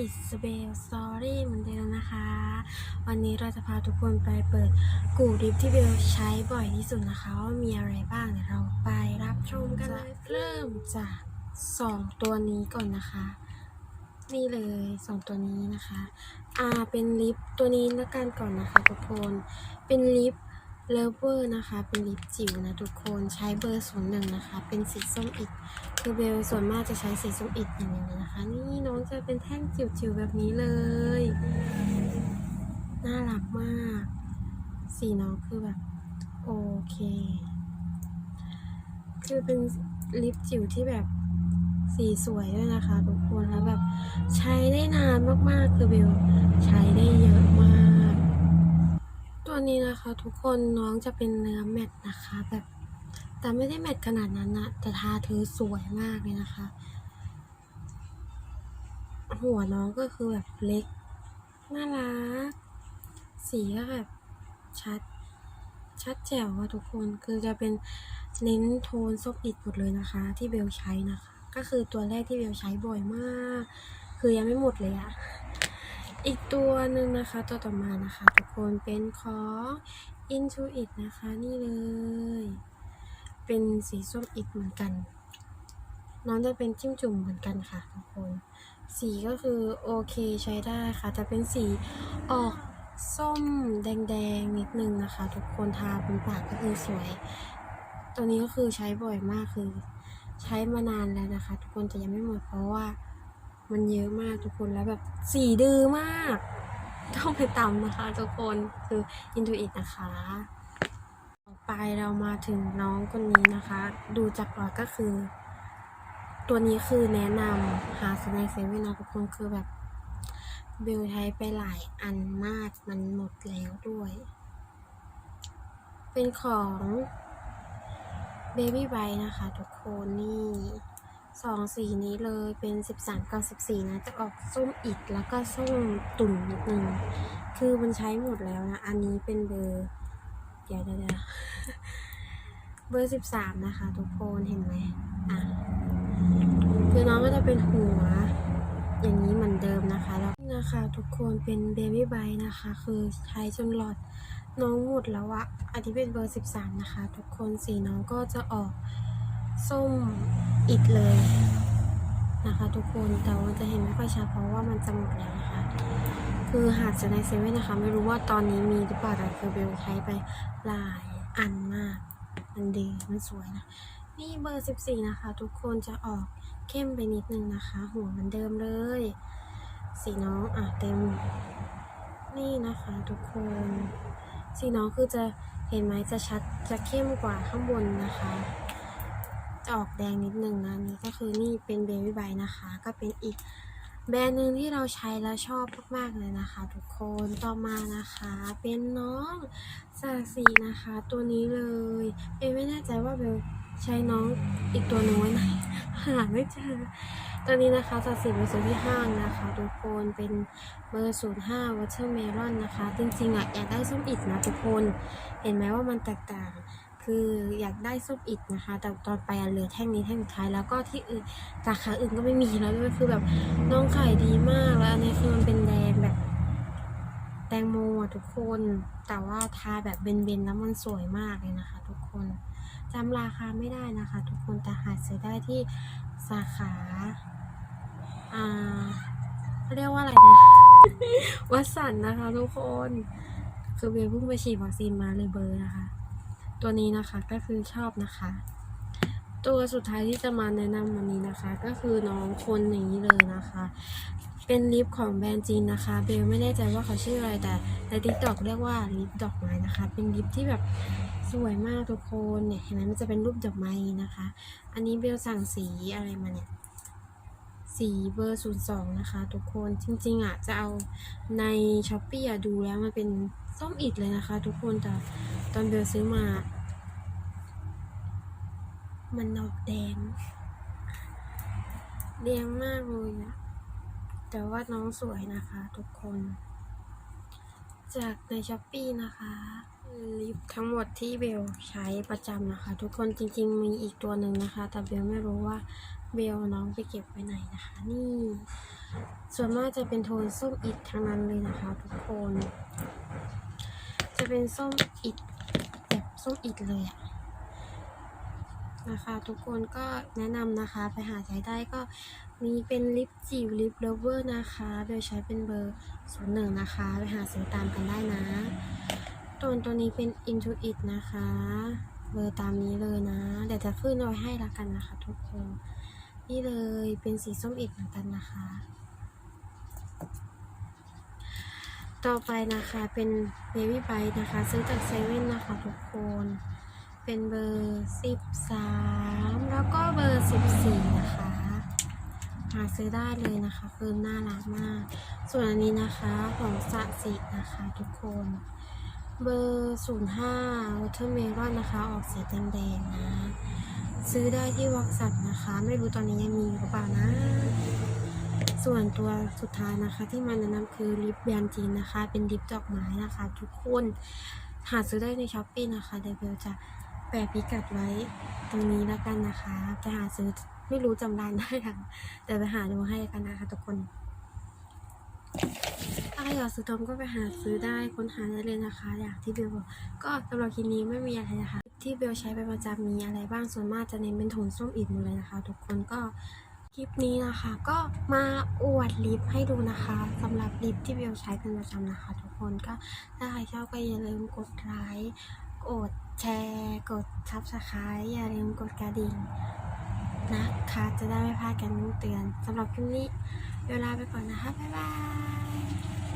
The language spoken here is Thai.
is Bell Story เหมือนเดิมนะคะ วันนี้เราจะพาทุกคนไปเปิดกูดิฟที่เบลใช้บ่อยที่สุดนะคะว่ามีอะไรบ้างเดี๋ยวเราไปรับชมกันเลยเริ่มจากสองตัวนี้ก่อนนะคะ นี่เลยสองตัวนี้นะคะอ่าเป็นลิปตัวนี้ละกันก่อนนะคะทุกคนเป็นลิป เลเวอร์นะคะ เป็นลิปจิ๋วนะทุกคนใช้เบอร์ศูนย์หนึ่งนะคะ เป็นสีส้มอิดคือเบลส่วนมากจะใช้สีส้มอิดอย่างนี้นะคะ นี่น้องจะเป็นแท่งจิ๋วๆแบบนี้เลย น่ารักมาก สีน้องคือแบบโอเค คือเป็นลิปจิ๋วที่แบบสีสวยด้วยนะคะทุกคนแล้วแบบใช้ได้นานมากๆคือเบลใช้ นะคะ ทุกคนน้องจะเป็นเนื้อแมตนะคะ แบบ แต่ไม่ได้แมตขนาดนั้นนะแต่ทาเธอสวยมากเลยนะคะ หัวน้องก็คือแบบเล็กน่ารักสีก็แบบชัด ชัดแจ๋วอะทุกคนคือจะเป็นเน้นโทนส้มอิดหมดเลยนะคะ ที่เบลใช้นะคะ ก็คือตัวแรกที่เบลใช้บ่อยมาก คือยังไม่หมดเลยอะ อีกตัวหนึ่งนะคะ ตัวต่อมานะคะ ทุกคนเป็นของ Intuit นะคะ นี่เลย เป็นสีส้มอิดเหมือนกัน น้องจะเป็นจิ้มจุ่มเหมือนกันค่ะทุกคน สีก็คือโอเคใช้ได้ค่ะ จะเป็นสีออกส้มแดงๆนิดนึงนะคะ ทุกคนทาบนปากก็คือสวย ตัวนี้ก็คือใช้บ่อยมากคือ ใช้มานานแล้วนะคะ ทุกคนแต่ยังไม่หมดเพราะว่า มันเยอะมากทุกคนแล้วแบบสีดื้อมาก ต้องไปตำนะคะ ทุกคนคือ Intuit นะคะต่อไปเรามาถึงน้องคนนี้นะคะ ดูจากหลอดก็คือ ตัวนี้คือแนะนำหาสไนเซเว่นนะทุกคนคือแบบเบลใช้ไปหลายอันมากมันหมดแล้วด้วย เป็นของ Baby b r i g h t นะคะทุกคนนี่ สองสีนี้เลยเป็น13กับ14นะ จะออกส้มอิดแล้วก็ส้มตุ่นนิดนึง คือมันใช้หมดแล้วนะ อันนี้เป็นเบอร์เดี๋ยวเดี๋ยวเดี๋ยวเบอร์13นะคะทุกคนเห็นไหมอะคือน้องก็จะเป็นหัว อย่างนี้เหมือนเดิมนะคะแล้วนะคะทุกคนเป็นเบบี้ไบนะคะ คือใช้จนหลอดน้องหมดแล้วอะอันนี้เป็นเบอร์13นะคะ ทุกคนสีน้องก็จะออก ส้มอิดเลยนะคะทุกคนแต่ว่าจะเห็นไม่ค่อยชัดเพราะว่ามันจะหมดแล้วนะคะคือหาดจะในเซเว่นนะคะ ไม่รู้ว่าตอนนี้มีหรือเปล่าแต่คือเบลใช้ไปหลายอันมากมันดีมันสวยนะนี่เบอร์ 14 นะคะ ทุกคนจะออกเข้มไปนิดนึงนะคะ หัวมือนเดิมเลย สีน้องอะเต็ม นี่นะคะทุกคน สีน้องคือจะเห็นไหมจะชัดจะเข้มกว่าข้างบนนะคะ จะออกแดงนิดนึงนะนี่ก็คือนี่เป็นเบบี้ไบนะคะ ก็เป็นอีกแบรนด์หนึ่งที่เราใช้แล้วชอบมากๆเลยนะคะ ทุกคนต่อมานะคะ เป็นน้องสาสีนะคะ ตัวนี้เลยเบลไม่แน่ใจว่าเบลใช้น้องอีกตัวนึงไว้ไหนหาไม่เจอตัวนี้นะคะสาสีไปซื้อที่ห้างนะคะ ทุกคนเป็นเบอร์05 Watermelon นะคะ จริงๆอะอยากได้ส้มอิดนะทุกคน เห็นไหมว่ามันแตกต่าง คืออยากได้ส้มอิดนะคะ แต่ตอนไปเหลือแท่งนี้แท่งสุดท้ายแล้วก็ที่อื่นสาขาอื่นก็ไม่มีแล้วด้วยคือแบบน้องขายดีมากแล้วอันนี้คือมันเป็นแดงแบบ แตงโมทุกคน แต่ว่าทาแบบเบนๆแล้วมันสวยมากเลยนะคะ ทุกคนจำราคาไม่ได้นะคะ ทุกคนแต่หาซื้อได้ที่สาขาอ่าเขาเรียกว่าอะไรนะวัดสันนะคะ ทุกคนคือเบลเพิ่งไปฉีดวัคซีนมาเลยเบอร์นะคะ ตัวนี้นะคะก็คือชอบนะคะ ตัวสุดท้ายที่จะมาแนะนำวันนี้นะคะ ก็คือน้องคนอย่างนี้เลยนะคะ เป็นลิปของแบรนด์จีนนะคะเบลไม่แน่ใจว่าเขาชื่ออะไรแต่ในทิกตอกเรียกว่าลิปดอกไม้นะคะ เป็นลิปที่แบบสวยมากทุกคนเนี่ยเห็นไหมมันจะเป็นรูปดอกไม้นะคะ อันนี้เบลสั่งสีอะไรมาเนี่ยสีเบอร์02นะคะ ทุกคนจริงๆอะจะเอาในช้อปปี้อะดูแล้วมันเป็นส้มอิดเลยนะคะ ทุกคนแต่ ตอนเบลซื้อมา มันออกแดงแดงมากเลยอะแต่ว่าน้องสวยนะคะทุกคน จากในช้อปปี้นะคะลิปทั้งหมดที่เบลใช้ประจำนะคะ ทุกคนจริงๆมีอีกตัวหนึ่งนะคะ แต่เบลไม่รู้ว่าเบลน้องไปเก็บไว้ไหนนะคะ นี่ ส่วนมากจะเป็นโทนส้มอิดทั้งนั้นเลยนะคะ ทุกคน จะเป็นส้มอิด ส้มอิดเลยอะนะคะทุกคนก็แนะนำนะคะไปหาใช้ได้ก็มีเป็นลิปจิ๋วลิปเลเวอร์นะคะโดยใช้เป็นเบอร์ศูนย์หนึ่งนะคะ ไปหาซื้อตามกันได้นะตัวตัวนี้เป็น Intuit นะคะ เบอร์ตามนี้เลยนะ เดี๋ยวจะขึ้นไว้ให้ละกันนะคะทุกคน นี่เลยเป็นสีส้มอิดเหมือนกันนะคะ ต่อไปนะคะเป็น Baby Bite นะคะ ซื้อจากเซเว่นนะคะทุกคน เป็นเบอร์ 13 แล้วก็เบอร์ 14 นะคะหาซื้อได้เลยนะคะคือน่ารักมาก ส่วนอันนี้นะคะของสะสินะคะทุกคน เบอร์ 05 Watermelon นะคะ ออกสีแดงๆนะ ซื้อได้ที่วักสัตนะคะ ไม่รู้ตอนนี้ยังมีหรือเปล่านะ ส่วนตัวสุดท้ายนะคะ ที่มาแนะนำคือลิปแบรนด์จีนนะคะ เป็นลิปดอกไม้นะคะ ทุกคนหาซื้อได้ในช้อปปี้นะคะเดี๋ยวเบลจะแปะพิกัดไว้ตรงนี้แล้วกันนะคะไปหาซื้อไม่รู้จำร้านได้ค่ะแต่ไปหาดูให้กันนะคะทุกคนถ้าใครอยากซื้อทอมก็ไปหาซื้อได้ค้นหาได้เลยนะคะ อย่างที่เบลบอกก็สำหรับคลิปนี้ไม่มีอะไรนะคะ ที่เบลใช้เป็นประจำมีอะไรบ้างส่วนมากจะเน้นเป็นโทนส้มอิดหมดเลยนะคะ ทุกคนก็ คลิปนี้นะคะ ก็มาอวดลิปให้ดูนะคะสำหรับลิปที่เบลใช้เป็นประจำนะคะ ทุกคนก็ถ้าใครชอบก็อย่าลืมกดไลค์กดแชร์ กดซับสไครต์อย่าลืมกดกระดิ่งนะคะ จะได้ไม่พลาดการเตือนสำหรับคลิปนี้เวลาไปก่อนนะคะ บ๊ายบาย